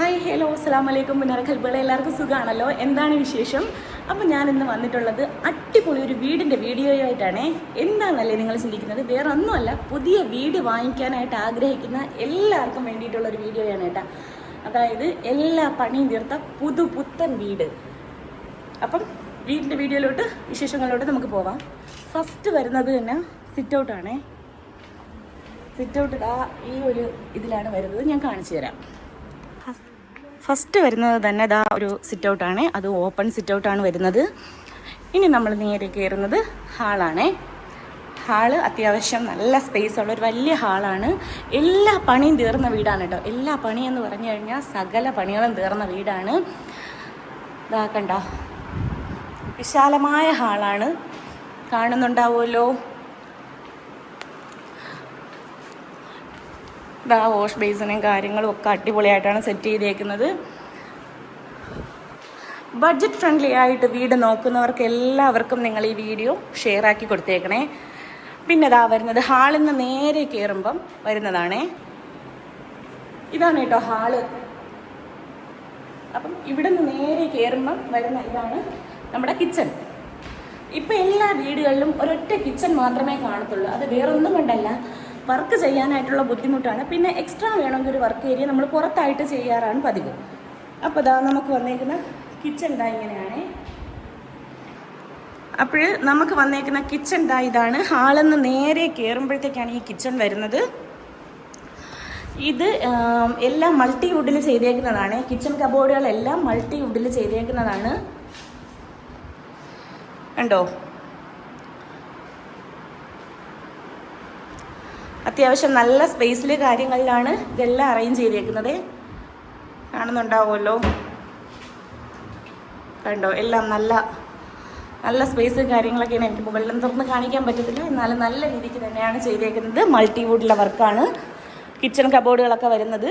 Hi hello അസ്സാം വലൈക്കും പുനർഖൽബുകളെ എല്ലാവർക്കും സുഖമാണല്ലോ എന്താണ് വിശേഷം? അപ്പം ഞാൻ ഇന്ന് വന്നിട്ടുള്ളത് അടിപൊളി ഒരു വീടിന്റെ വീഡിയോയായിട്ടാണേ. എന്താണല്ലേ നിങ്ങൾ ചിന്തിക്കുന്നത്? വേറെ ഒന്നുമല്ല പുതിയ വീട് വാങ്ങിക്കാനായിട്ട് ആഗ്രഹിക്കുന്ന എല്ലാവർക്കും വേണ്ടിയിട്ടുള്ള ഒരു വീഡിയോയാണ് കേട്ടോ. അതായത് എല്ലാ പണിയും തീർത്ത പുതു പുത്തൻ വീട്. അപ്പം വീടിന്റെ വീഡിയോയിലോട്ട് വിശേഷങ്ങളിലോട്ട് നമുക്ക് പോവാം. ഫസ്റ്റ് വരുന്നത് തന്നെ സിറ്റ് ഔട്ടാണേ സിറ്റ് ഔട്ട് ആ ഈ ഒരു ഇതിലാണ് വരുന്നത്. ഞാൻ കാണിച്ചു തരാം. ഫസ്റ്റ് വരുന്നത് തന്നെ ഇതാ ഒരു സിറ്റ് ഔട്ടാണ് അത് ഓപ്പൺ സിറ്റ് ഔട്ടാണ് വരുന്നത്. ഇനി നമ്മൾ നേരെ കയറുന്നത് ഹാളാണ് ഹാൾ അത്യാവശ്യം നല്ല സ്പേസ് ഉള്ള ഒരു വലിയ ഹാളാണ് എല്ലാ പണിയും തീർന്ന വീടാണ് കേട്ടോ. എല്ലാ പണിയെന്ന് പറഞ്ഞു കഴിഞ്ഞാൽ സകല പണികളും തീർന്ന വീടാണ്. ഇതാക്കണ്ട വിശാലമായ ഹാളാണ് കാണുന്നുണ്ടാവുമല്ലോ. ഇതാ വാഷ് ബേസിനും കാര്യങ്ങളും ഒക്കെ അടിപൊളിയായിട്ടാണ് സെറ്റ് ചെയ്തേക്കുന്നത്. ബഡ്ജറ്റ് ഫ്രണ്ട്ലി ആയിട്ട് വീട് നോക്കുന്നവർക്ക് എല്ലാവർക്കും നിങ്ങൾ ഈ വീഡിയോ ഷെയർ ആക്കി കൊടുത്തേക്കണേ. പിന്നെ ഇതാ വരുന്നത് ഹാളിൽ നിന്ന് നേരെ കയറുമ്പം വരുന്നതാണേ. ഇതാണ് കേട്ടോ ഹാൾ അപ്പം ഇവിടെ നിന്ന് നേരെ കയറുമ്പം വരുന്ന ഇതാണ് നമ്മുടെ കിച്ചൺ ഇപ്പം എല്ലാ വീടുകളിലും ഒരൊറ്റ കിച്ചൺ മാത്രമേ കാണത്തുള്ളൂ. അത് വേറൊന്നും കൊണ്ടല്ല. വർക്ക് ചെയ്യാനായിട്ടുള്ള ബുദ്ധിമുട്ടാണ്. പിന്നെ എക്സ്ട്രാ വേണമെങ്കിൽ ഒരു വർക്ക് ഏരിയ നമ്മൾ പുറത്തായിട്ട് ചെയ്യാറാണ് പതിവ്. അപ്പോൾ ഇതാ നമുക്ക് വന്നേക്കുന്ന കിച്ചൺ ഇതാ ഇങ്ങനെയാണ്. അപ്പോൾ നമുക്ക് വന്നേക്കുന്ന കിച്ചൺ ഇതാ ഇതാണ്. ഹാളെന്ന് നേരെ കയറുമ്പോഴത്തേക്കാണ് ഈ കിച്ചൺ വരുന്നത്. ഇത് എല്ലാം മൾട്ടി വുഡിൽ ചെയ്തേക്കുന്നതാണ്. കിച്ചൺ കബോർഡുകളെല്ലാം മൾട്ടി വുഡിൽ ചെയ്തേക്കുന്നതാണ്. കണ്ടോ? അത്യാവശ്യം നല്ല സ്പേസിൽ കാര്യങ്ങളിലാണ് ഇതെല്ലാം അറേഞ്ച് ചെയ്തേക്കുന്നത്. കാണുന്നുണ്ടാവുമല്ലോ. കണ്ടോ? എല്ലാം നല്ല നല്ല സ്പേസ് കാര്യങ്ങളൊക്കെയാണ് എനിക്ക് മുകളിലും തുറന്ന് കാണിക്കാൻ പറ്റത്തില്ല. എന്നാലും നല്ല രീതിക്ക് തന്നെയാണ് ചെയ്തേക്കുന്നത്. മൾട്ടി വുഡിലെ വർക്കാണ്. കിച്ചൺ കബോർഡുകളൊക്കെ വരുന്നത്.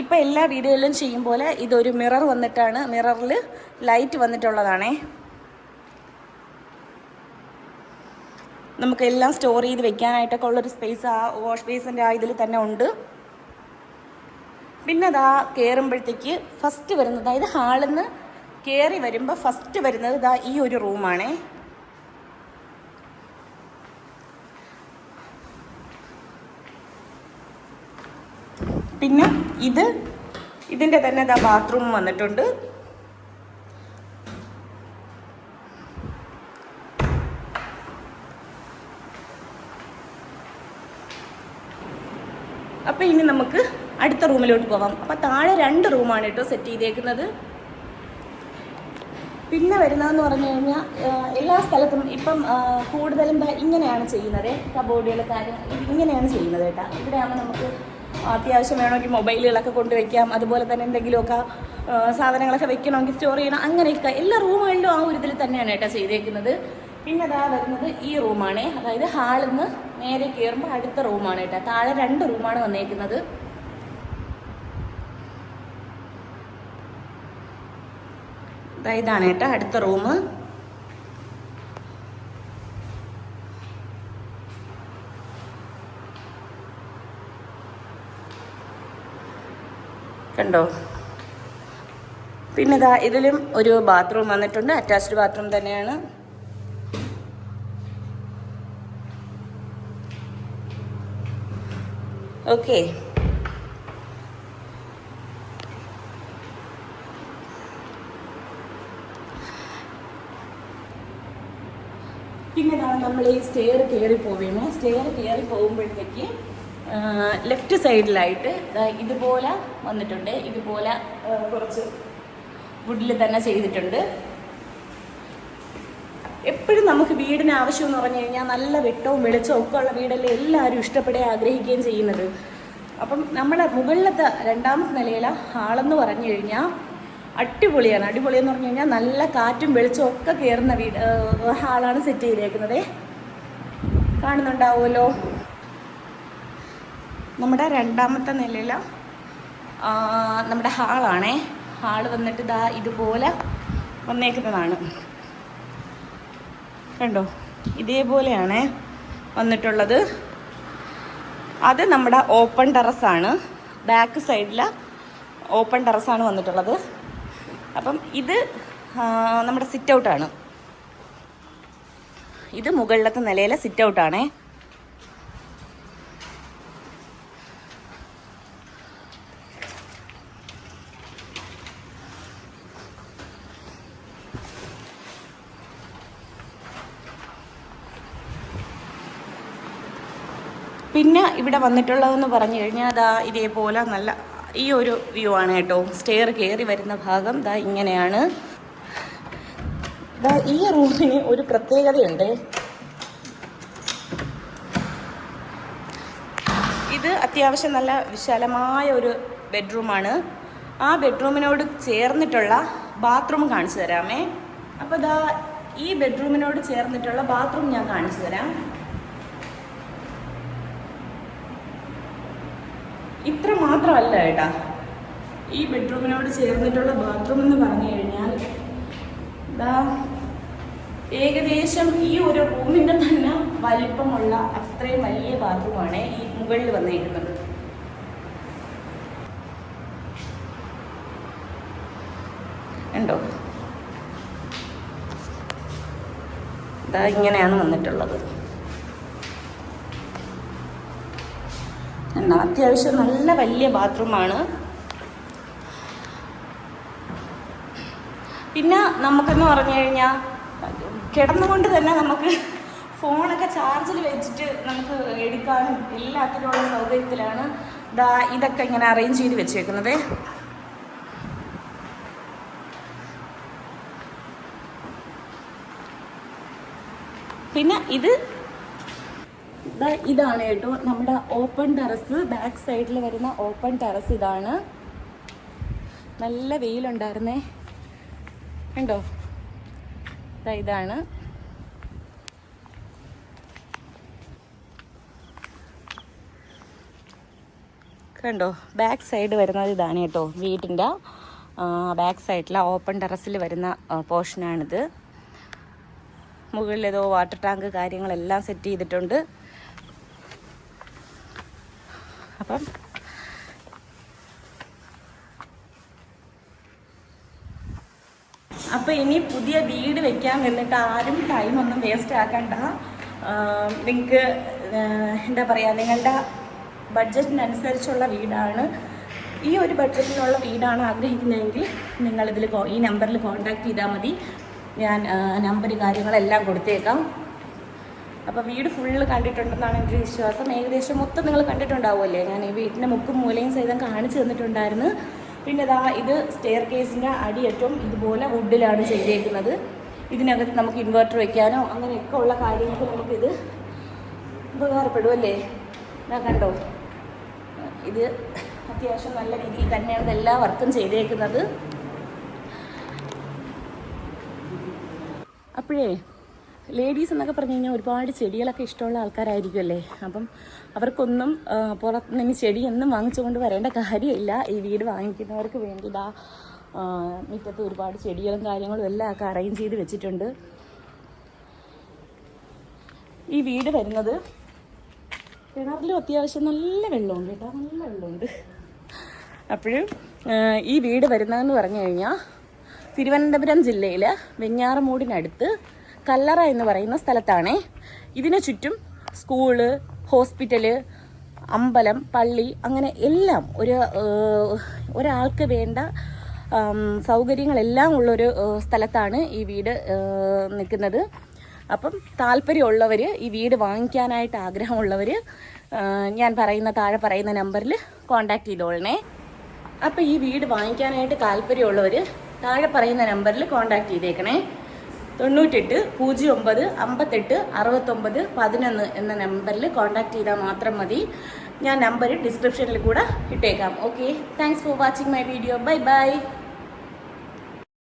ഇപ്പം എല്ലാ വീടുകളിലും ചെയ്യും പോലെ ഇതൊരു മിറർ വന്നിട്ടാണ്. മിററിൽ ലൈറ്റ് വന്നിട്ടുള്ളതാണേ. നമുക്ക് എല്ലാം സ്റ്റോർ ചെയ്ത് വെക്കാനായിട്ടൊക്കെ ഉള്ളൊരു സ്പേസ് ആ വാഷ് ബേസിന്റെ ആ ഇതിൽ തന്നെ ഉണ്ട്. പിന്നെ അതാ കയറുമ്പോഴത്തേക്ക് ഫസ്റ്റ് വരുന്നത് അതായത് ഹാളിൽ നിന്ന് കയറി വരുമ്പോൾ ഫസ്റ്റ് വരുന്നത് ഇതാ ഈ ഒരു റൂമാണേ പിന്നെ ഇത് ഇതിന്റെ തന്നെ ഇതാ ബാത്റൂം വന്നിട്ടുണ്ട്. അപ്പോൾ ഇനി നമുക്ക് അടുത്ത റൂമിലോട്ട് പോവാം. അപ്പോൾ താഴെ രണ്ട് റൂമാണ് കേട്ടോ സെറ്റ് ചെയ്തേക്കുന്നത്. പിന്നെ വരുന്നതെന്ന് പറഞ്ഞു കഴിഞ്ഞാൽ എല്ലാ സ്ഥലത്തും ഇപ്പം കൂടുതലും ഇങ്ങനെയാണ് ചെയ്യുന്നത്. കബോർഡുകൾ കാര്യം ഇങ്ങനെയാണ് ചെയ്യുന്നത് കേട്ടോ. ഇവിടെയാകുമ്പോൾ നമുക്ക് അത്യാവശ്യം വേണമെങ്കിൽ മൊബൈലുകളൊക്കെ കൊണ്ടുവയ്ക്കാം അതുപോലെ തന്നെ എന്തെങ്കിലുമൊക്കെ സാധനങ്ങളൊക്കെ വെക്കണമെങ്കിൽ സ്റ്റോർ ചെയ്യണം. അങ്ങനെയൊക്കെ എല്ലാ റൂമുകളിലും ആ ഒരു ഇതിൽ തന്നെയാണ് കേട്ടോ ചെയ്തേക്കുന്നത്. പിന്നെ അതാ വരുന്നത് ഈ റൂമാണ്. അതായത് ഹാളിൽ നിന്ന് നേരെ കയറുമ്പോൾ അടുത്ത റൂമാണ് കേട്ടോ. താഴെ രണ്ട് റൂമാണ് വന്നേക്കുന്നത്. ഇതാണ് കേട്ടോ അടുത്ത റൂം. കണ്ടോ? പിന്നെ ഇതാ ഇതിലും ഒരു ബാത്റൂം വന്നിട്ടുണ്ട്. അറ്റാച്ച്ഡ് ബാത്റൂം തന്നെയാണ്. ഓക്കെ പിന്നെ നമ്മൾ ഈ സ്റ്റെയർ കയറി പോവുകയാണ് സ്റ്റെയർ കയറി പോകുമ്പോഴത്തേക്ക് ലെഫ്റ്റ് സൈഡിലായിട്ട് ഇതുപോലെ വന്നിട്ടുണ്ട്. ഇതുപോലെ കുറച്ച് വുഡിൽ തന്നെ ചെയ്തിട്ടുണ്ട്. എപ്പോഴും നമുക്ക് വീടിന് ആവശ്യം എന്ന് പറഞ്ഞു കഴിഞ്ഞാൽ നല്ല വെട്ടവും വെളിച്ചവും ഒക്കെ ഉള്ള വീടല്ലേ എല്ലാവരും ഇഷ്ടപ്പെടുകയും ആഗ്രഹിക്കുകയും ചെയ്യുന്നത്. അപ്പം നമ്മുടെ മുകളിലത്തെ രണ്ടാമത്തെ നിലയിലെ ഹാളെന്ന് പറഞ്ഞു കഴിഞ്ഞാൽ അടിപൊളിയാണ്. അടിപൊളി എന്ന് പറഞ്ഞു കഴിഞ്ഞാൽ നല്ല കാറ്റും വെളിച്ചവും ഒക്കെ കയറുന്ന വീട് ഹാളാണ് സെറ്റ് ചെയ്തേക്കുന്നത്. കാണുന്നുണ്ടാവുമല്ലോ. നമ്മുടെ രണ്ടാമത്തെ നിലയിലെ നമ്മുടെ ഹാളാണേ. ഹാൾ വന്നിട്ട് ഇതാ ഇതുപോലെ വന്നേക്കുന്നതാണ്. കണ്ടോ? ഇതേപോലെയാണ് വന്നിട്ടുള്ളത്. അത് നമ്മുടെ ഓപ്പൺ ടെറസാണ് ബാക്ക് സൈഡിൽ ഓപ്പൺ ടെറസാണ് വന്നിട്ടുള്ളത്. അപ്പം ഇത് നമ്മുടെ സിറ്റ് ഔട്ടാണ് ഇത് മുകളിലത്തെ നിലയിലെ സിറ്റ് ഔട്ടാണേ പിന്നെ ഇവിടെ വന്നിട്ടുള്ളതെന്ന് പറഞ്ഞു കഴിഞ്ഞാൽ അതാ ഇതേപോലെ നല്ല ഈ ഒരു വ്യൂ ആണ് കേട്ടോ. സ്റ്റെയർ കയറി വരുന്ന ഭാഗം ദാ ഇങ്ങനെയാണ്. ദാ ഈ റൂമിന് ഒരു പ്രത്യേകതയുണ്ട്. ഇത് അത്യാവശ്യം നല്ല വിശാലമായ ഒരു ബെഡ്റൂമാണ് ആ ബെഡ്റൂമിനോട് ചേർന്നിട്ടുള്ള ബാത്റൂം കാണിച്ചു തരാമേ. അപ്പോൾ ദാ ഈ ബെഡ്റൂമിനോട് ചേർന്നിട്ടുള്ള ബാത്റൂം ഞാൻ കാണിച്ചു തരാം. ഇത്ര മാത്രമല്ല ഏട്ടാ. ഈ ബെഡ്റൂമിനോട് ചേർന്നിട്ടുള്ള ബാത്റൂം എന്ന് പറഞ്ഞു കഴിഞ്ഞാൽ ഏകദേശം ഈ ഒരു റൂമിന്റെ തന്നെ വലിപ്പമുള്ള അത്രയും വലിയ ബാത്റൂമാണ് ഈ മുകളിൽ വന്നിരിക്കുന്നത്. ഉണ്ടോ? ഇതാ ഇങ്ങനെയാണ് വന്നിട്ടുള്ളത്. എന്നാ അത്യാവശ്യം നല്ല വലിയ ബാത്റൂമാണ് പിന്നെ നമുക്കെന്ന് പറഞ്ഞു കഴിഞ്ഞാൽ കിടന്നുകൊണ്ട് തന്നെ നമുക്ക് ഫോണൊക്കെ ചാർജിൽ വെച്ചിട്ട് നമുക്ക് എടുക്കാനും എല്ലാത്തിനുള്ള സൗകര്യത്തിലാണ് ദാ ഇതൊക്കെ ഇങ്ങനെ അറേഞ്ച് ചെയ്ത് വെച്ചേക്കുന്നത്. പിന്നെ ഇത് ഇതാണ് കേട്ടോ. നമ്മുടെ ഓപ്പൺ ടെറസ് ബാക്ക് സൈഡിൽ വരുന്ന ഓപ്പൺ ടെറസ് ഇതാണ്. നല്ല വെയിലുണ്ടായിരുന്നേ. കണ്ടോ? ഇതാണ്. കണ്ടോ? ബാക്ക് സൈഡ് വരുന്നത് ഇതാണ് കേട്ടോ. വീടിന്റെ ബാക്ക് സൈഡിലെ ഓപ്പൺ ടെറസിൽ വരുന്ന പോർഷനാണിത് മുകളിൽ ഏതോ വാട്ടർ ടാങ്ക് കാര്യങ്ങളെല്ലാം സെറ്റ് ചെയ്തിട്ടുണ്ട്. അപ്പം അപ്പോൾ ഇനി പുതിയ വീട് വെക്കാൻ നിന്നിട്ട് ആരും ടൈം ഒന്നും വേസ്റ്റ് ആക്കണ്ട. നിങ്ങൾക്ക് എന്താ പറയുക നിങ്ങളുടെ ബഡ്ജറ്റിനനുസരിച്ചുള്ള വീടാണ്. ഈ ഒരു ബഡ്ജറ്റിനുള്ള വീടാണ് ആഗ്രഹിക്കുന്നതെങ്കിൽ നിങ്ങളിതിൽ ഈ നമ്പറിൽ കോൺടാക്ട് ചെയ്താൽ മതി. ഞാൻ നമ്പർ കാര്യങ്ങളെല്ലാം കൊടുത്തേക്കാം. അപ്പോൾ വീട് ഫുള്ള് കണ്ടിട്ടുണ്ടെന്നാണ് എന്റെ വിശ്വാസം. ഏകദേശം മൊത്തം നിങ്ങൾ കണ്ടിട്ടുണ്ടാവുമല്ലേ? ഞാൻ ഈ വീട്ടിന്റെ മുക്കും മൂലയും സഹിതം കാണിച്ചു തന്നിട്ടുണ്ടായിരുന്നു. പിന്നെ ഇതാ ഇത് സ്റ്റെയർ കേസിന്റെ അടിയറ്റവും ഇതുപോലെ വുഡിലാണ് ചെയ്തേക്കുന്നത്. ഇതിനകത്ത് നമുക്ക് ഇൻവെർട്ടർ വയ്ക്കാനോ അങ്ങനെയൊക്കെ ഉള്ള കാര്യങ്ങൾക്ക് നമുക്കിത് ഉപകാരപ്പെടും അല്ലേ ഇതാ കണ്ടോ? ഇത് അത്യാവശ്യം നല്ല രീതിയിൽ തന്നെയാണ് ഇതെല്ലാ വർക്കും ചെയ്തേക്കുന്നത്. അപ്പോഴേ ലേഡീസ് എന്നൊക്കെ പറഞ്ഞു കഴിഞ്ഞാൽ ഒരുപാട് ചെടികളൊക്കെ ഇഷ്ടമുള്ള ആൾക്കാരായിരിക്കുമല്ലേ അപ്പം അവർക്കൊന്നും പുറത്ത് നിന്ന് ചെടിയൊന്നും വാങ്ങിച്ചുകൊണ്ട് വരേണ്ട കാര്യമില്ല. ഈ വീട് വാങ്ങിക്കുന്നവർക്ക് വേണ്ടി ഇതാ ആ, മുറ്റത്ത് ഒരുപാട് ചെടികളും കാര്യങ്ങളും എല്ലാം ഒക്കെ അറേഞ്ച് ചെയ്ത് വെച്ചിട്ടുണ്ട്. ഈ വീട് വരുന്നത് കിണറിലും അത്യാവശ്യം നല്ല വെള്ളമുണ്ട് കേട്ടോ. നല്ല വെള്ളമുണ്ട്. അപ്പോഴും ഈ വീട് വരുന്നതെന്ന് പറഞ്ഞു കഴിഞ്ഞാൽ തിരുവനന്തപുരം ജില്ലയിൽ വെഞ്ഞാറമൂടിനടുത്ത് കല്ലറ എന്ന് പറയുന്ന സ്ഥലത്താണ്. ഇതിനു ചുറ്റും സ്കൂൾ ഹോസ്പിറ്റൽ അമ്പലം പള്ളി അങ്ങനെ എല്ലാം ഒരു ഒരാൾക്ക് വേണ്ട സൗകര്യങ്ങളെല്ലാം ഉള്ളൊരു സ്ഥലത്താണ് ഈ വീട് നിൽക്കുന്നത്. അപ്പം താല്പര്യമുള്ളവർ ഈ വീട് വാങ്ങിക്കാനായിട്ട് ആഗ്രഹമുള്ളവർ ഞാൻ പറയുന്ന താഴെ പറയുന്ന നമ്പറിൽ കോൺടാക്ട് ചെയ്തോളണേ. അപ്പം ഈ വീട് വാങ്ങിക്കാനായിട്ട് താല്പര്യമുള്ളവർ താഴെ പറയുന്ന നമ്പറിൽ കോൺടാക്ട് ചെയ്തേക്കണേ. തൊണ്ണൂറ്റെട്ട് പൂജ്യം ഒമ്പത് അമ്പത്തെട്ട് അറുപത്തൊമ്പത് പതിനൊന്ന് എന്ന നമ്പറിൽ കോൺടാക്ട് ചെയ്താൽ മാത്രം മതി. ഞാൻ നമ്പർ ഡിസ്ക്രിപ്ഷനിൽ കൂടെ ഇട്ടേക്കാം. Okay thanks for watching my video bye bye